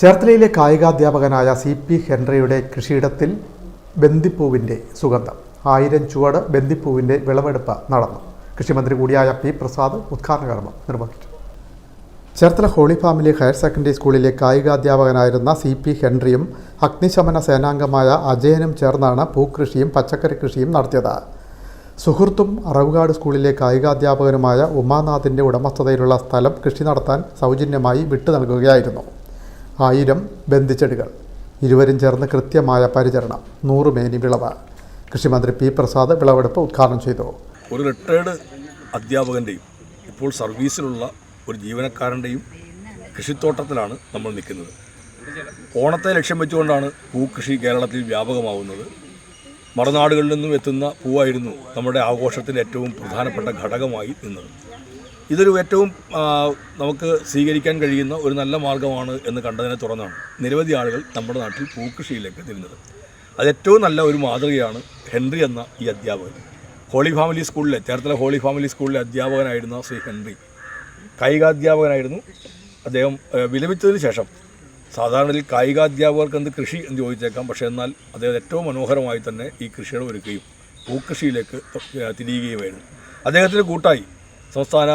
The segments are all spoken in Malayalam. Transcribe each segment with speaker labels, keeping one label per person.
Speaker 1: ചേർത്തലയിലെ കായികാധ്യാപകനായ സി പി ഹെൻറിയുടെ കൃഷിയിടത്തിൽ ബന്ദിപ്പൂവിന്റെ സുഗന്ധം. ആയിരം ചുവട് ബന്ദിപ്പൂവിന്റെ വിളവെടുപ്പ് നടന്നു. കൃഷിമന്ത്രി കൂടിയായ പി പ്രസാദ് ഉദ്ഘാടന കർമ്മം നിർവഹിച്ചു. Cherthala Holy Family Higher Secondary സ്കൂളിലെ കായികാധ്യാപകനായിരുന്ന സി പി ഹെൻറിയും അഗ്നിശമന സേനാംഗമായ അജയനും ചേർന്നാണ് പൂക്കൃഷിയും പച്ചക്കറി കൃഷിയും നടത്തിയത്. സുഹൃത്തും അറവുകാട് സ്കൂളിലെ കായികാധ്യാപകനുമായ ഉമാനാഥിന്റെ ഉടമസ്ഥതയിലുള്ള സ്ഥലം കൃഷി നടത്താൻ സൗജന്യമായി വിട്ടു നൽകുകയായിരുന്നു. ആയിരം ബന്ധിച്ചെടികൾ. ഇരുവരും ചേർന്ന് കൃത്യമായ പരിചരണം. നൂറ് മേനി വിളവ് കൃഷിമന്ത്രി പി പ്രസാദ് വിളവെടുപ്പ് ഉദ്ഘാടനം ചെയ്തു.
Speaker 2: ഒരു റിട്ടയർഡ് അധ്യാപകന്റെയും ഇപ്പോൾ സർവീസിലുള്ള ഒരു ജീവനക്കാരന്റെയും കൃഷിത്തോട്ടത്തിലാണ് നമ്മൾ നിൽക്കുന്നത്. ഓണത്തെ ലക്ഷ്യം വെച്ചുകൊണ്ടാണ് പൂക്കൃഷി കേരളത്തിൽ വ്യാപകമാവുന്നത്. മറുനാടുകളിൽ നിന്നും എത്തുന്ന പൂവായിരുന്നു നമ്മുടെ ആഘോഷത്തിന്റെ ഏറ്റവും പ്രധാനപ്പെട്ട ഘടകമായി നിന്നത്. ഇതൊരു ഏറ്റവും നമുക്ക് സ്വീകരിക്കാൻ കഴിയുന്ന ഒരു നല്ല മാർഗമാണ് എന്ന് കണ്ടതിനെ തുടർന്നാണ് നിരവധി ആളുകൾ നമ്മുടെ നാട്ടിൽ പൂക്കൃഷിയിലേക്ക് തിരിഞ്ഞത്. അത് ഏറ്റവും നല്ല ഒരു മാതൃകയാണ് ഹെൻറി എന്ന ഈ അധ്യാപകൻ. ഹോളി ഫാമിലി സ്കൂളിലെ ചേർത്തല ഹോളി ഫാമിലി സ്കൂളിലെ അധ്യാപകനായിരുന്ന ശ്രീ ഹെൻറി. കായികാധ്യാപകനായിരുന്നു അദ്ദേഹം വിലപിച്ചതിന് ശേഷം. സാധാരണയിൽ കായികാധ്യാപകർക്ക് എന്ത് കൃഷി എന്ന് ചോദിച്ചേക്കാം പക്ഷേ എന്നാൽ അദ്ദേഹം ഏറ്റവും മനോഹരമായി തന്നെ ഈ കൃഷിയുടെ ഒരുക്കുകയും പൂക്കൃഷിയിലേക്ക് തിരിയുകയുമായിരുന്നു. അദ്ദേഹത്തിന് കൂട്ടായി സംസ്ഥാന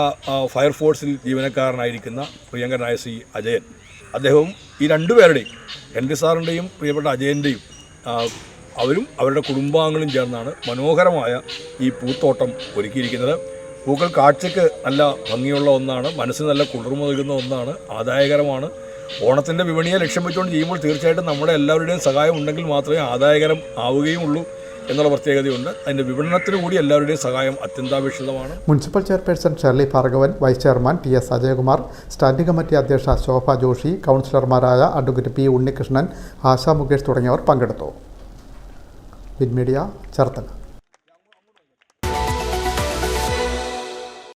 Speaker 2: ഫയർഫോഴ്സിൽ ജീവനക്കാരനായിരിക്കുന്ന പ്രിയങ്കരനായ സി അജയൻ. അദ്ദേഹവും ഈ രണ്ടുപേരുടെയും ഹെൻറി സാറിന്റെയും പ്രിയപ്പെട്ട അജയന്റെയും അവരും അവരുടെ കുടുംബാംഗങ്ങളും ചേർന്നാണ് മനോഹരമായ ഈ പൂത്തോട്ടം ഒരുക്കിയിരിക്കുന്നത്. പൂക്കൾ കാഴ്ചയ്ക്ക് നല്ല ഭംഗിയുള്ള ഒന്നാണ് മനസ്സിന് നല്ല കുളിർമ നൽകുന്ന ഒന്നാണ് ആദായകരമാണ്. ഓണത്തിന്റെ വിപണിയെ ലക്ഷ്യം വെച്ചുകൊണ്ട് ചെയ്യുമ്പോൾ തീർച്ചയായിട്ടും നമ്മുടെ എല്ലാവരുടെയും സഹായം ഉണ്ടെങ്കിൽ മാത്രമേ ആദായകരം ആവുകയുമുള്ളൂ. എന്നുള്ള പ്രത്യേകതയുണ്ട്. അതിന്റെ വിപണനത്തിന് കൂടി എല്ലാവരുടെയും സഹായം അത്യന്താപേക്ഷിതമാണ്.
Speaker 1: Municipal chairperson Sherly Bhargavan vice chairman T S Ajayakumar standing committee അധ്യക്ഷ ശോഭ ജോഷി കൗൺസിലർമാരായ അഡ്വക്കേറ്റ് പി ഉണ്ണികൃഷ്ണൻ ആശാ മുകേഷ് തുടങ്ങിയവർ പങ്കെടുത്തു. വിൻമീഡിയ ചേർത്തല.